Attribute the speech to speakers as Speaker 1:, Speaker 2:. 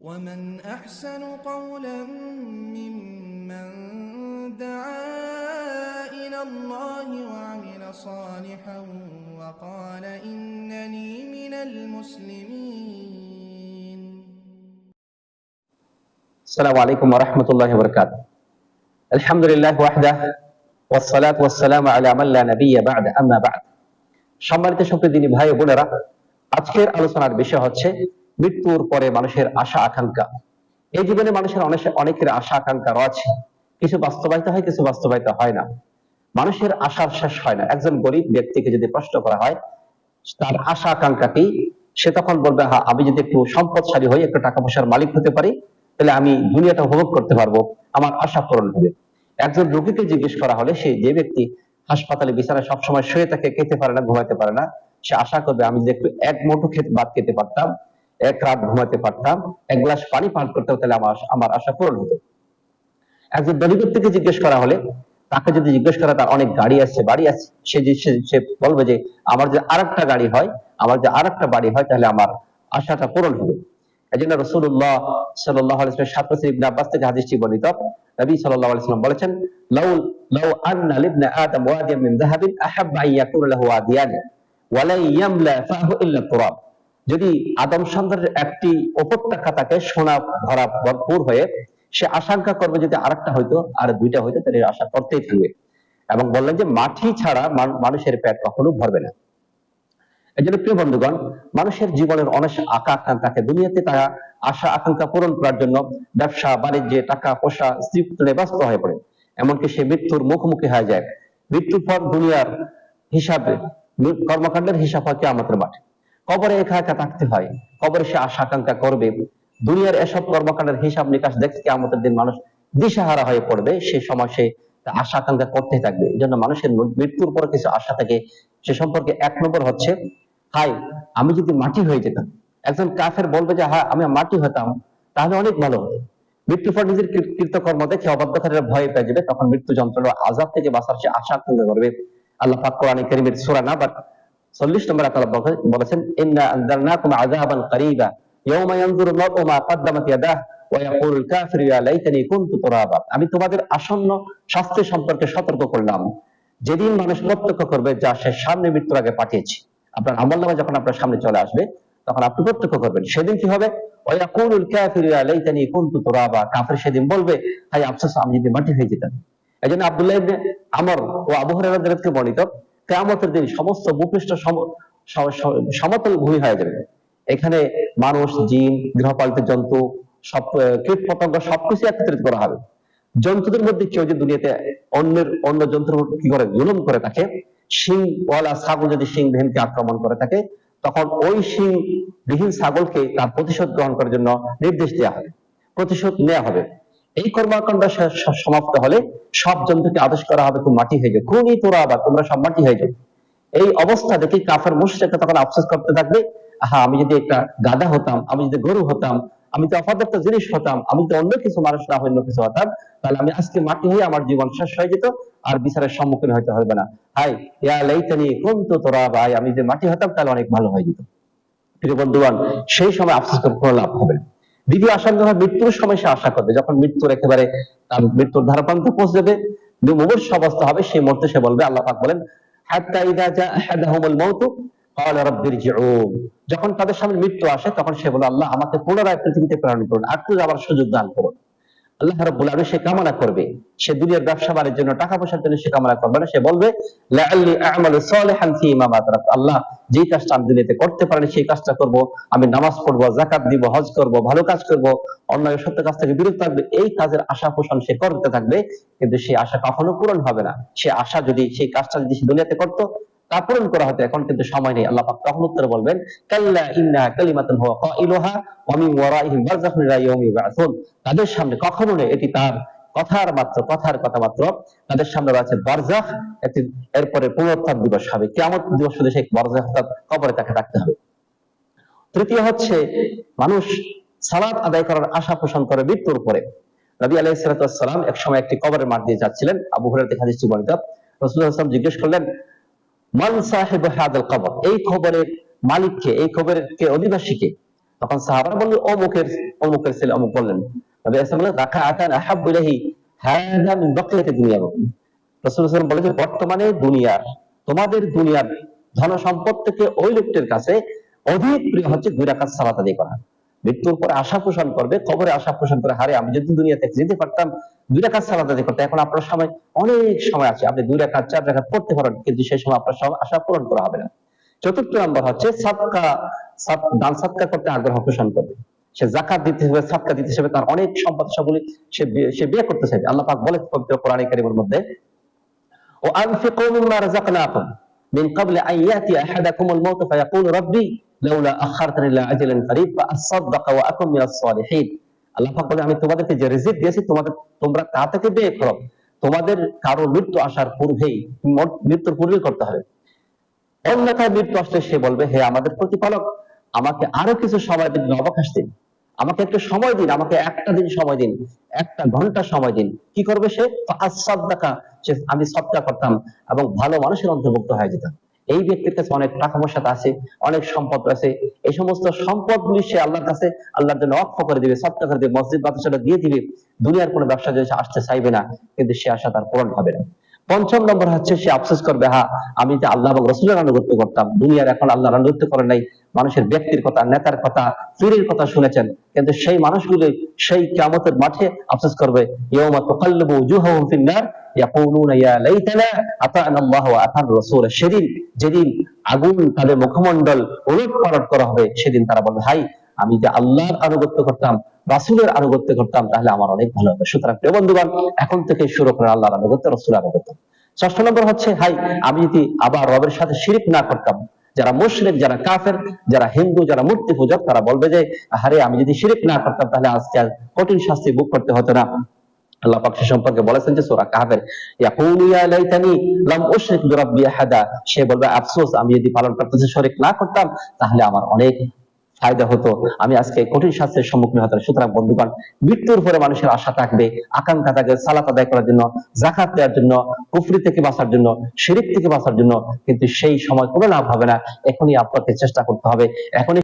Speaker 1: ومن أحسن قولا ممن دعا إلى الله وعمل صالحا وقال إنني من المسلمين
Speaker 2: السلام عليكم ورحمة الله وبركاته الحمد لله وحده والصلاة والسلام على من لا نبي بعد أما بعد সম্মানিত সুপ্রদিনী ভাই ও বোনেরা আজকের আলোচনার বিষয় হচ্ছে মৃত্যুর পরে মানুষের আশা, আকাঙ্ক্ষা। এই জীবনে মানুষের অনেক, অনেকের আশা, আকাঙ্ক্ষা রয়েছে। কিছু বাস্তবায়িত হয়, কিছু বাস্তবায়িত হয় না। মানুষের আশার শেষ হয় না। একজন গরিব ব্যক্তিকে যদি প্রশ্ন করা হয়, তার আশা, আকাঙ্ক্ষা কি? সে তখন বলবে হ্যাঁ আমি যদি একটু সম্পদশালী হই, একটু টাকা পয়সার মালিক হতে পারি, তাহলে আমি দুনিয়াটা উপভোগ করতে পারব। আমার আশা পূরণ হবে। একজন রোগীকে জিজ্ঞেস করা হলে সে, যে ব্যক্তি হাসপাতালে বিছানায় সবসময় শুয়ে থাকে, খেতে পারে না, ঘুমাইতে পারে না, সে আশা করবে, আমি যদি একটু এক মুঠো খেতে ভাত খেতে পারতাম এক রাত ঘুমাতে পারতাম, এক গ্লাস পানি পান করতে তাহলে আমার আমার আশা পূরণ হতো। একজন ধনী ব্যক্তিকে জিজ্ঞেস করা হলে, তাকে যদি জিজ্ঞেস করা তার অনেক গাড়ি আছে, বাড়ি আছে, সে সে- বলবে যে, আমার যে আরেকটা গাড়ি হয়, আমার যে আরেকটা বাড়ি হয়, তাহলে আমার আশাটা পূরণ হবে। এই জন্য রসুল্লাহ সাল্লাহ সাত বছর আব্বাস থেকে হাদিসটি বর্ণিত। নবী আলাইহি বলেছেন, লাউ লাউ আন্না লিবনি আদম ওয়াদিয়ান মিন যাহাবিন আহাব্বা লাহু ইয়ামলা ফাহু ইল্লা তুরাব। যদি আদম সন্তানের একটি উপত্যকা তাকে সোনা ভরা ভরপুর হয়ে সে আশঙ্কা করবে যদি আরেকটা হইতো, আর দুইটা হইতো, তাহলে আশা করতেই থাকবে। এবং বললেন যে মাটি ছাড়া মানুষের পেট কখনো ভরবে না। এই জন্য প্রিয় বন্ধুগণ, মানুষের জীবনের অনেক আকা আকাঙ্ক্ষাকে দুনিয়াতে তারা আশা আকাঙ্ক্ষা পূরণ করার জন্য ব্যবসা, বাণিজ্যে টাকা, পয়সা স্ত্রী পুত্রে ব্যস্ত হয়ে পড়ে। এমনকি সে মৃত্যুর মুখোমুখি হয়ে যায়। মৃত্যুর পর দুনিয়ার হিসাবে কর্মকাণ্ডের হিসাব হয় আমাদের মাঠে। কবরে একা একা থাকতে হয়। কবরে সে আশা আকাঙ্ক্ষা করবে। দুনিয়ার এসব কর্মকাণ্ডের হিসাব নিকাশ দেখতে আমাদের দিন মানুষ দিশাহারা হয়ে পড়বে। সে সময় সে আশা আকাঙ্ক্ষা করতে থাকবে। এই জন্য মানুষের মৃত্যুর পর কিছু আশা থাকে। সে সম্পর্কে এক নম্বর হচ্ছে হাই আমি যদি মাটি হয়ে যেতাম, একজন কাফের বলবে যে হ্যাঁ আমি মাটি হতাম, তাহলে অনেক ভালো হতো মৃত্যুর পর নিজের কীর- কৃতকর্ম দেখে অবাধ্যকারীরা ভয় পেয়ে যাবে। তখন মৃত্যু যন্ত্রণা আজাব থেকে বাঁচার সে আশা আকাঙ্ক্ষা করবে। আল্লাহ পাক কোরআনে কারীমের সূরা নাবার 40 নম্বর বলেছেন ইন্না আযাবান ইয়াওমা ইয়ানজুরু মার'ু মা ওয়া ইয়াকুলুল কাফিরু ইয়া লাইতানি কুনতু তুরাবা। আমি তোমাদের আসন্ন শাস্তি সম্পর্কে সতর্ক করলাম। যেদিন মানুষ প্রত্যক্ষ করবে যা সে সামনে মৃত্যুর আগে পাঠিয়েছে। আপনার আমল যখন আপনার সামনে চলে আসবে, তখন আপনি প্রত্যক্ষ করবেন। সেদিন কি হবে? ওয়া ইয়াকুলুল কাফিরু ইয়া লাইতানি কুনতু তুরাবা। কাফির সেদিন বলবে, হায় আফসোস, আমি যদি মাটি হয়ে যেতাম। এই জন্য আব্দুল্লাহ ইবনে আমর ও আবু হুরায়রা বর্ণিত কেয়ামতের দিন সমস্ত ভূপৃষ্ঠ সমতল ভূমি হয়ে যাবে। এখানে মানুষ, জিন, গৃহপালিত জন্তু, সব কীট পতঙ্গ সবকিছু একত্রিত করা হবে। জন্তুদের মধ্যে কেউ যদি দুনিয়াতে অন্যের, অন্য জন্তুর কি করে, জুলুম করে থাকে সিং ওয়ালা ছাগল যদি সিং বিহীনকে আক্রমণ করে থাকে, তখন ওই সিং বিহীন ছাগলকে তার প্রতিশোধ গ্রহণ করার জন্য নির্দেশ দেওয়া হবে। প্রতিশোধ নেওয়া হবে। এই কর্মকাণ্ড সমাপ্ত হলে সব জন্তুকে আদেশ করা হবে তুমি মাটি হয়ে যাও কোনই তোরা আবার, তোমরা সব মাটি হয়ে যাও। এই অবস্থা দেখে কাফের মুশরিকরা তখন আফসোস করতে থাকবে, আহা, আমি যদি একটা গাধা হতাম, আমি যদি গরু হতাম, আমি তো অপদার্থ জিনিস হতাম, আমি তো অন্য কিছু মানুষ না অন্য কিছু হতাম, তাহলে আমি আজকে মাটি হয়ে আমার জীবন শেষ হয়ে যেত, আর বিচারের সম্মুখীন হইতে হবে না। হাই ইয়া লাইতানি কুনতু তোরা ভাই, আমি যে মাটি হতাম তাহলে অনেক ভালো হয়ে যেত। প্রিয় বন্ধুগণ, সেই সময় আফসোস করে লাভ হবে না। দ্বিতীয় আসার জন্য মৃত্যুর সময় সে আশা করবে। যখন মৃত্যুর একেবারে তার মৃত্যুর ধারাপ্রান্ত পৌঁছে যাবে মুমূর্ষ অবস্থা হবে, সেই মুহূর্তে সে বলবে, আল্লাহ পাক বলেন যখন তাদের সামনে মৃত্যু আসে, তখন সে বলে, আল্লাহ আমাকে পুনরায় পৃথিবীতে প্রেরণ করুন, আর যাওয়ার সুযোগ দান করুন। আল্লাহ রাব্বুল আলামিন সে কামনা করবে। সে দুনিয়ার ব্যবসা বাণিজ্যের জন্য টাকা পয়সার জন্য সে কামনা করবে না। সে বলবে আল্লাহ, যেই কাজটা আমি দুনিয়াতে করতে পারিনি, সেই কাজটা করব। আমি নামাজ পড়ব, যাকাত দিব, হজ করব, ভালো কাজ করব অন্যায় সত্য কাজ থেকে বিরত থাকবে, এই কাজের আশা পোষণ সে করতে থাকবে, কিন্তু সেই আশা কখনো পূরণ হবে না। সে আশা যদি, সেই কাজটা যদি সে দুনিয়াতে করতো তা পূরণ করা হতো, এখন কিন্তু সময় নেই। আল্লাহ পাক তখন উত্তরে বলবেন, কাল্লা ইন্নাহা কালিমাতুন হুয়া কাইলুহা ওয়া মিন ওয়ারাইহিম বারযাখুন ইলা ইয়াউমি ইবআসুন তাদের সামনে কখনো নেই, এটি তার কথার মাত্র, কথার কথা মাত্র। তাদের সামনে রয়েছে বারজাখ এরপরে পুনরুত্থান দিবস হবে। কিয়ামত দিবস শুধু সেই বারজাখ অর্থাৎ কবরে তাকে থাকতে হবে। তৃতীয় হচ্ছে, মানুষ সালাত আদায় করার আশা পোষণ করে মৃত্যুর পরে। নবী আলাইহিস সালাম এক সময় একটি কবরের মাঠ দিয়ে যাচ্ছিলেন। আবু হুরায়রা হাদিসটি বর্ণিত। রাসূলুল্লাহ সাল্লাল্লাহু আলাইহি জিজ্ঞেস করলেন মান সাহেব হাদাল কবর এই খবরের এই খবরের কে তখন বললেন অমুকের অমুকের ছেলে অমুক বললেন। নবী আসলাম রাখা আতান হাযা মিন বাকিয়াতি দুনিয়া রাসূল সাল্লাল্লাহু বর্তমানে দুনিয়ার, তোমাদের দুনিয়ার ধন সম্পদ থেকে ওই লোকটির কাছে অধিক প্রিয় হচ্ছে দুই রাকাত সালাত আদায় করা। মৃত্যুর পরে আশা পোষণ করবে, কবরে আশা পোষণ করে, হারে আমি যদি দুনিয়া থেকে যেতে পারতাম দুই রাকাত সালাত আদায় করতে এখন আপনার সময় অনেক সময় আছে। আপনি দুই রাকাত চার রাকাত পড়তে পারেন, কিন্তু সেই সময় আপনার সব আশা পূরণ করা হবে না। চতুর্থ নম্বর হচ্ছে সাদ- দান সাদকা করতে আগ্রহ পোষণ করবে। সে জাকাত দিতে হবে, সাদকা দিতে হবে, তার অনেক সম্পদ সবগুলি সে সে বিয়ে করতে চাইবে। আল্লাহ পাক বলে পবিত্র কোরআন কারিমের মধ্যে ও আনফিকু মিম্মা রাযাকনাকুম, মিন ক্বাবলি আন ইয়াতি আহাদাকুমুল মাউত ফায়াকুলু রাব্বি। লাউলা আখারতানি ইলা আজালিন করিব ফাআসাদদাকা ওয়া আকুম মিনাস সালিহিন। আল্লাহ পাক বলে, আমি তোমাদেরকে যে রিজিক দিয়েছি, তোমাদের, তোমরা তা থেকে করো। তোমাদের কারও মৃত্যু আসার পূর্বেই মৃত্যুর পূর্বেই করতে হবে। মৃত্যু আসলে সে বলবে, হে আমাদের প্রতিপালক, আমাকে আরও কিছু সময় দিন, অবকাশ দিন। আমাকে একটু সময় দিন, আমাকে একটা দিন সময় দিন, একটা ঘণ্টা সময় দিন। কি করবে সে? সাদকা সে, আমি সদকা করতাম এবং ভালো মানুষের অন্তর্ভুক্ত হয়ে যেতাম। এই ব্যক্তির কাছে অনেক টাকা পয়সা আছে, অনেক সম্পদ আছে। এই সমস্ত সম্পদ গুলি সে আল্লাহর কাছে, আল্লাহর জন্য অক্ষ করে দিবে সত্তা করে দিবে, মসজিদ বাতাসটা দিয়ে দিবে। দুনিয়ার কোনো ব্যবসা যদি আসতে চাইবে না, কিন্তু সে আশা তার পূরণ হবে না। পঞ্চম নম্বর হচ্ছে সে আফসোস করবে, হা, আমি যে আল্লাহ এবং রসুলের আনুগত্য করতাম, দুনিয়ার এখন আল্লাহর আনুগত্য করে নাই, মানুষের ব্যক্তির কথা, নেতার কথা পীরের কথা শুনেছেন, কিন্তু সেই মানুষগুলি সেই কিয়ামতের মাঠে আফসোস করবে সেদিন, যেদিন আগুন তাদের মুখমণ্ডল উলট পালট করা হবে, সেদিন তারা বলবে, হাই আমি যে আল্লাহর আনুগত্য করতাম, রাসূলের আনুগত্য করতাম, তাহলে আমার অনেক ভালো হবে। সুতরাং প্রিয় বন্ধুগণ, এখন থেকে শুরু করে আল্লাহর আনুগত্য, রাসূলের আনুগত্য। ষষ্ঠ নম্বর হচ্ছে, হাই, আমি যদি আবার রবের সাথে শিরিক না করতাম, যারা মুশরিক, যারা কাফের, যারা হিন্দু, যারা মূর্তি পূজক, তারা বলবে যে আরে আমি যদি শিরিক না করতাম, তাহলে আজকে আর কঠিন শাস্তি ভোগ করতে হতো না। আল্লাহ পাক সে সম্পর্কে বলেছেন যে, সূরা কাহফের, ইয়াকুলু ইয়া লাইতানি লাম উশরিক বিরাব্বি আহাদা। সে বলবে, আফসোস, আমি যদি পালন করতে শরিক না করতাম, তাহলে আমার অনেক ফায়দা হতো। আমি আজকে কঠিন শাস্ত্রের সম্মুখীন হতাম। সুতরাং বন্ধুগণ, মৃত্যুর পরে মানুষের আশা থাকবে, আকাঙ্ক্ষা থাকবে সালাত আদায় করার জন্য জাকাত দেওয়ার জন্য, কুফরি থেকে বাঁচার জন্য, শিরিক থেকে বাঁচার জন্য, কিন্তু সেই সময় কোনো লাভ হবে না। এখনই আপনাকে চেষ্টা করতে হবে। এখনই